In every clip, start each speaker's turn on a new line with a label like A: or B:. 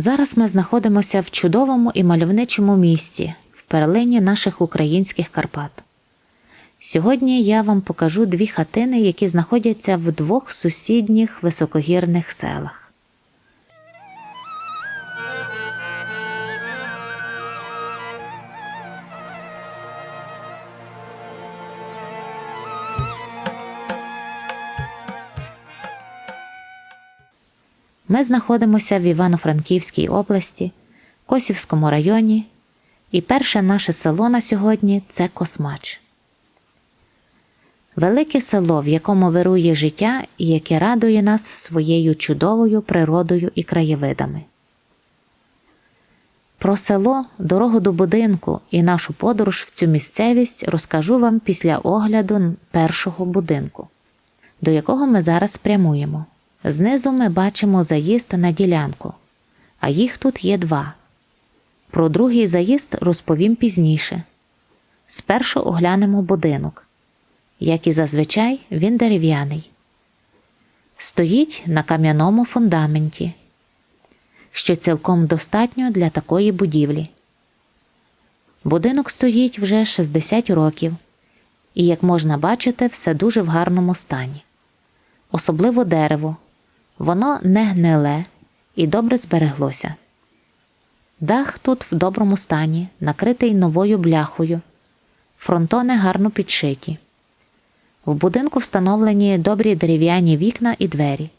A: Зараз ми знаходимося в чудовому і мальовничому місці, в перлині наших українських Карпат. Сьогодні я вам покажу дві хатини, які знаходяться в двох сусідніх високогірних селах. Ми знаходимося в Івано-Франківській області, Косівському районі, і перше наше село на сьогодні це Космач. Велике село, в якому вирує життя і яке радує нас своєю чудовою природою і краєвидами. Про село, дорогу до будинку і нашу подорож в цю місцевість розкажу вам після огляду першого будинку, до якого ми зараз прямуємо. Знизу ми бачимо заїзд на ділянку, а їх тут є два. Про другий заїзд розповім пізніше. Спершу оглянемо будинок. Як і зазвичай, він дерев'яний. Стоїть на кам'яному фундаменті, що цілком достатньо для такої будівлі. Будинок стоїть вже 60 років, і, як можна бачити, все дуже в гарному стані. Особливо дерево. Воно не гниле і добре збереглося. Дах тут в доброму стані, накритий новою бляхою, фронтони гарно підшиті. В будинку встановлені добрі дерев'яні вікна і двері.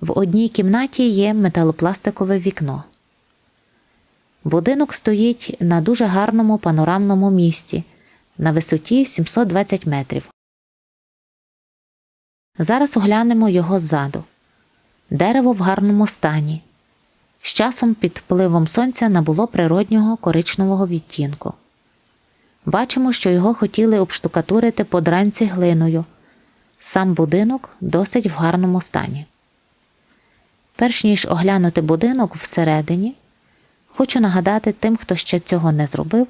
A: В одній кімнаті є металопластикове вікно. Будинок стоїть на дуже гарному панорамному місці на висоті 720 метрів. Зараз оглянемо його ззаду. Дерево в гарному стані. З часом під впливом сонця набуло природнього коричневого відтінку. Бачимо, що його хотіли обштукатурити по дранці глиною. Сам будинок досить в гарному стані. Перш ніж оглянути будинок всередині, хочу нагадати тим, хто ще цього не зробив,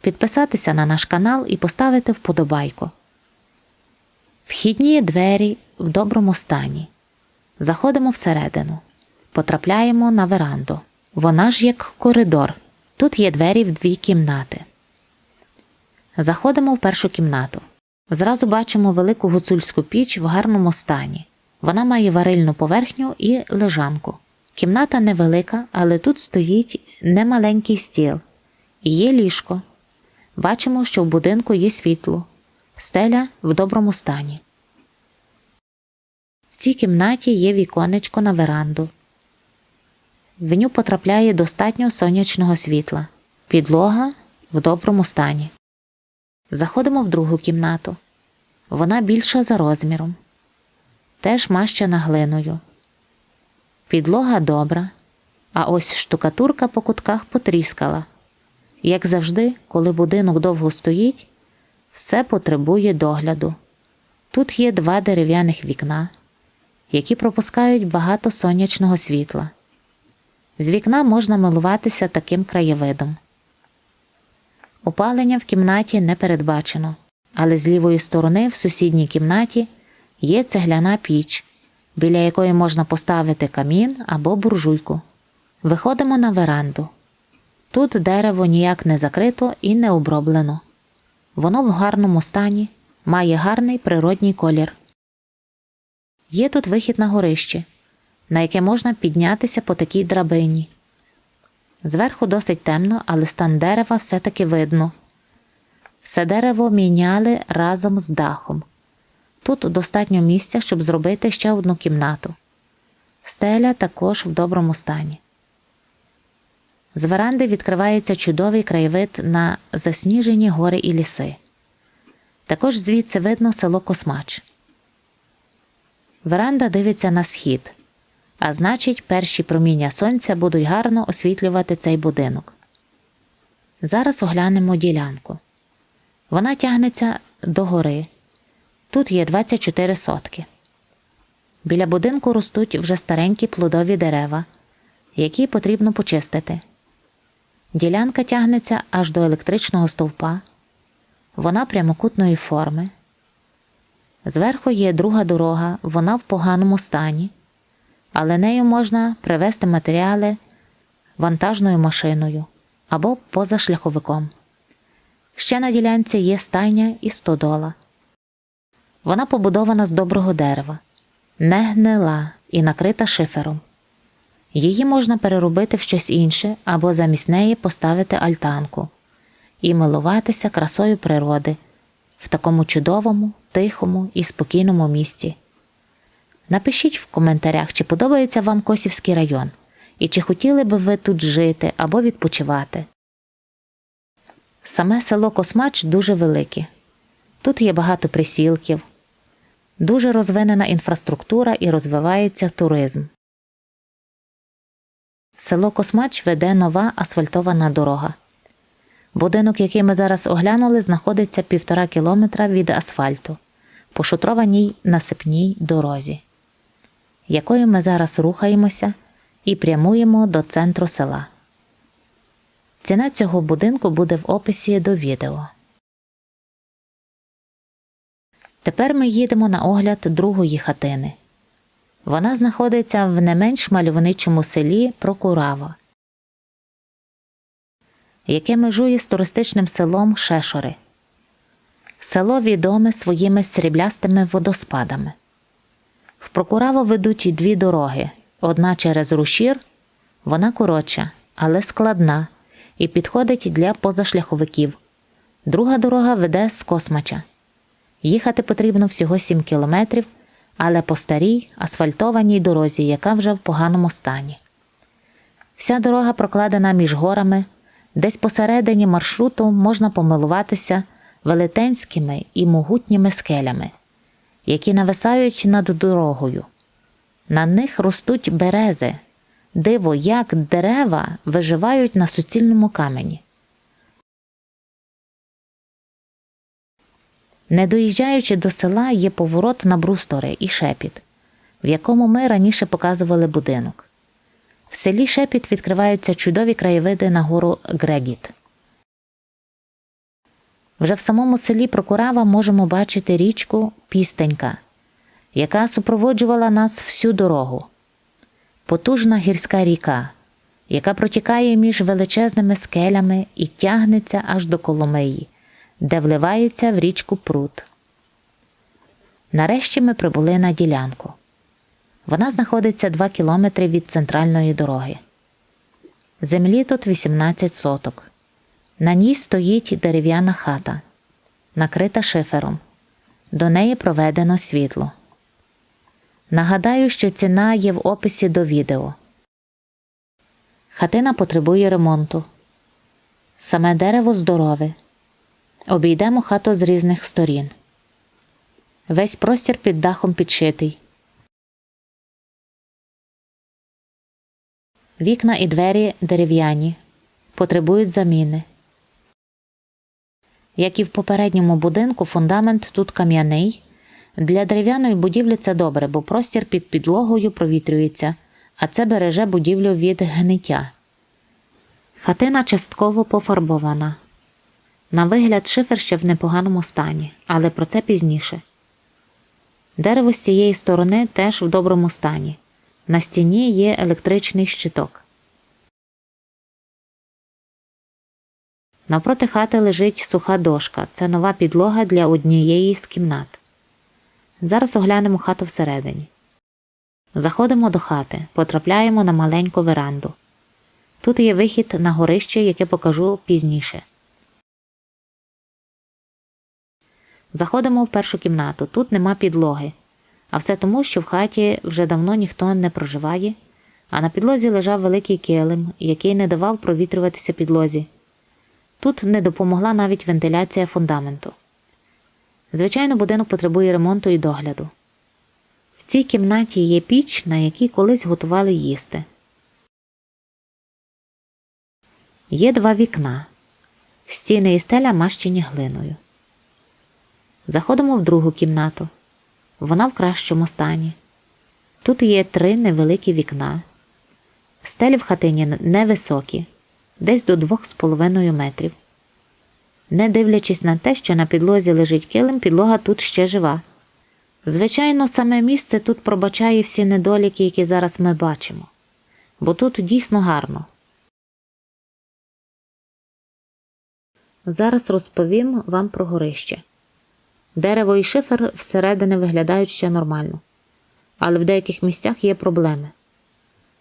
A: підписатися на наш канал і поставити вподобайку. Вхідні двері в доброму стані. Заходимо всередину, потрапляємо на веранду. Вона ж як коридор. Тут є двері в дві кімнати. Заходимо в першу кімнату. Зразу бачимо велику гуцульську піч в гарному стані. Вона має варильну поверхню і лежанку. Кімната невелика, але тут стоїть немаленький стіл і є ліжко. Бачимо, що в будинку є світло, стеля в доброму стані. В цій кімнаті є віконечко на веранду. В ню потрапляє достатньо сонячного світла. Підлога в доброму стані. Заходимо в другу кімнату. Вона більша за розміром. Теж мащена глиною. Підлога добра, а ось штукатурка по кутках потріскала. Як завжди, коли будинок довго стоїть, все потребує догляду. Тут є два дерев'яних вікна, які пропускають багато сонячного світла. З вікна можна милуватися таким краєвидом. Опалення в кімнаті не передбачено, але з лівої сторони в сусідній кімнаті є цегляна піч, біля якої можна поставити камін або буржуйку. Виходимо на веранду. Тут дерево ніяк не закрито і не оброблено. Воно в гарному стані, має гарний природній колір. Є тут вихід на горище, на яке можна піднятися по такій драбині. Зверху досить темно, але стан дерева все-таки видно. Все дерево міняли разом з дахом. Тут достатньо місця, щоб зробити ще одну кімнату. Стеля також в доброму стані. З веранди відкривається чудовий краєвид на засніжені гори і ліси. Також звідси видно село Космач. Веранда дивиться на схід а значить, перші проміння сонця будуть гарно освітлювати цей будинок. Зараз оглянемо ділянку. Вона тягнеться до гори. Тут є 24 сотки. Біля будинку ростуть вже старенькі плодові дерева, які потрібно почистити. Ділянка тягнеться аж до електричного стовпа. Вона прямокутної форми. Зверху є друга дорога, вона в поганому стані але нею можна привезти матеріали вантажною машиною або позашляховиком. Ще на ділянці є стайня і стодола. Вона побудована з доброго дерева, не гнила і накрита шифером. Її можна переробити в щось інше або замість неї поставити альтанку і милуватися красою природи в такому чудовому, тихому і спокійному місті. Напишіть в коментарях, чи подобається вам Косівський район, і чи хотіли би ви тут жити або відпочивати. Саме село Космач дуже велике. Тут є багато присілків, дуже розвинена інфраструктура і розвивається туризм. Село Космач веде нова асфальтована дорога. Будинок, який ми зараз оглянули, знаходиться півтора кілометра від асфальту по шутрованій насипній дорозі, якою ми зараз рухаємося і прямуємо до центру села. Ціна цього будинку буде в описі до відео. Тепер ми їдемо на огляд другої хатини. Вона знаходиться в не менш мальовничому селі Прокурава, яке межує з туристичним селом Шешори. Село відоме своїми сріблястими водоспадами. В Прокураво ведуть дві дороги: одна через рушір, вона коротша, але складна і підходить для позашляховиків. Друга дорога веде з Космача. Їхати потрібно всього 7 кілометрів, але по старій асфальтованій дорозі, яка вже в поганому стані. Вся дорога прокладена між горами, десь посередині маршруту можна помилуватися велетенськими і могутніми скелями, які нависають над дорогою. На них ростуть берези, диво, як дерева виживають на суцільному камені. Не доїжджаючи до села, є поворот на брустори і шепіт, в якому ми раніше показували будинок. В селі Шепіт відкриваються чудові краєвиди на гору Грегіт. Вже в самому селі Прокурава можемо бачити річку Пістенька, яка супроводжувала нас всю дорогу. Потужна гірська ріка, яка протікає між величезними скелями і тягнеться аж до Коломиї, де вливається в річку Прут. Нарешті ми прибули на ділянку. Вона знаходиться 2 кілометри від центральної дороги. Землі тут 18 соток. На ній стоїть дерев'яна хата, накрита шифером. До неї проведено світло. Нагадаю, що ціна є в описі до відео. Хатина потребує ремонту. Саме дерево здорове. Обійдемо хату з різних сторін. Весь простір під дахом підшитий. Вікна і двері дерев'яні, потребують заміни. Як і в попередньому будинку, фундамент тут кам'яний. Для дерев'яної будівлі це добре, бо простір під підлогою провітрюється, а це береже будівлю від гниття. Хатина частково пофарбована. На вигляд шифер ще в непоганому стані, але про це пізніше. Дерево з цієї сторони теж в доброму стані. На стіні є електричний щиток. Навпроти хати лежить суха дошка. Це нова підлога для однієї з кімнат. Зараз оглянемо хату всередині. Заходимо до хати, потрапляємо на маленьку веранду. Тут є вихід на горище, яке покажу пізніше. Заходимо в першу кімнату. Тут нема підлоги. А все тому, що в хаті вже давно ніхто не проживає, а на підлозі лежав великий килим, який не давав провітрюватися підлозі. Тут не допомогла навіть вентиляція фундаменту. Звичайно, будинок потребує ремонту і догляду. В цій кімнаті є піч, на якій колись готували їсти. Є два вікна. Стіни і стеля мащені глиною. Заходимо в другу кімнату. Вона в кращому стані. Тут є три невеликі вікна. Стелі в хатині невисокі, десь до 2,5 метрів. Не дивлячись на те, що на підлозі лежить килим, підлога тут ще жива. Звичайно, саме місце тут пробачає всі недоліки, які зараз ми бачимо, бо тут дійсно гарно. Зараз розповім вам про горище. Дерево і шифер всередини виглядають ще нормально, але в деяких місцях є проблеми.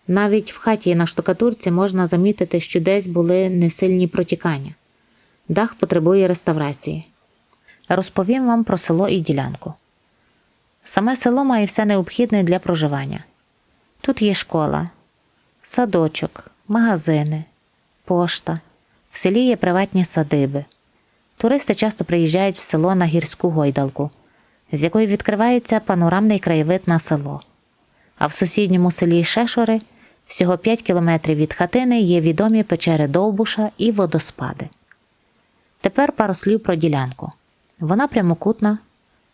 A: Навіть в хаті на штукатурці можна замітити, що десь були несильні протікання. Дах потребує реставрації. Розповім вам про село і ділянку. Саме село має все необхідне для проживання. Тут є школа, садочок, магазини, пошта. В селі є приватні садиби. Туристи часто приїжджають в село на гірську гойдалку, з якої відкривається панорамний краєвид на село. А в сусідньому селі Шешори, всього 5 кілометрів від хатини, є відомі печери Довбуша і водоспади. Тепер пару слів про ділянку. Вона прямокутна,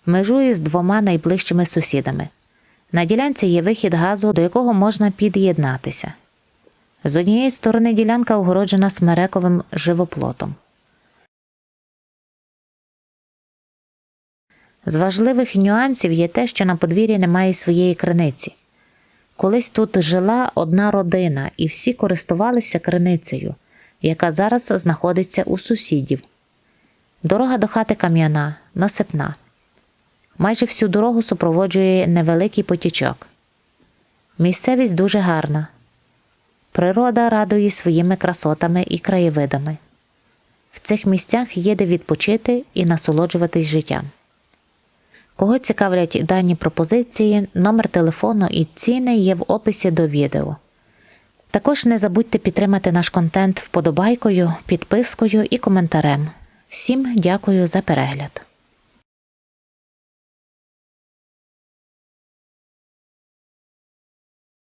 A: межує з двома найближчими сусідами. На ділянці є вихід газу, до якого можна під'єднатися. З однієї сторони ділянка огороджена смерековим живоплотом. З важливих нюансів є те, що на подвір'ї немає своєї криниці. Колись тут жила одна родина, і всі користувалися криницею, яка зараз знаходиться у сусідів. Дорога до хати кам'яна, насипна. Майже всю дорогу супроводжує невеликий потічок. Місцевість дуже гарна. Природа радує своїми красотами і краєвидами. В цих місцях є де відпочити і насолоджуватись життям. Кого цікавлять дані пропозиції, номер телефону і ціни є в описі до відео. Також не забудьте підтримати наш контент вподобайкою, підпискою і коментарем. Всім дякую за перегляд!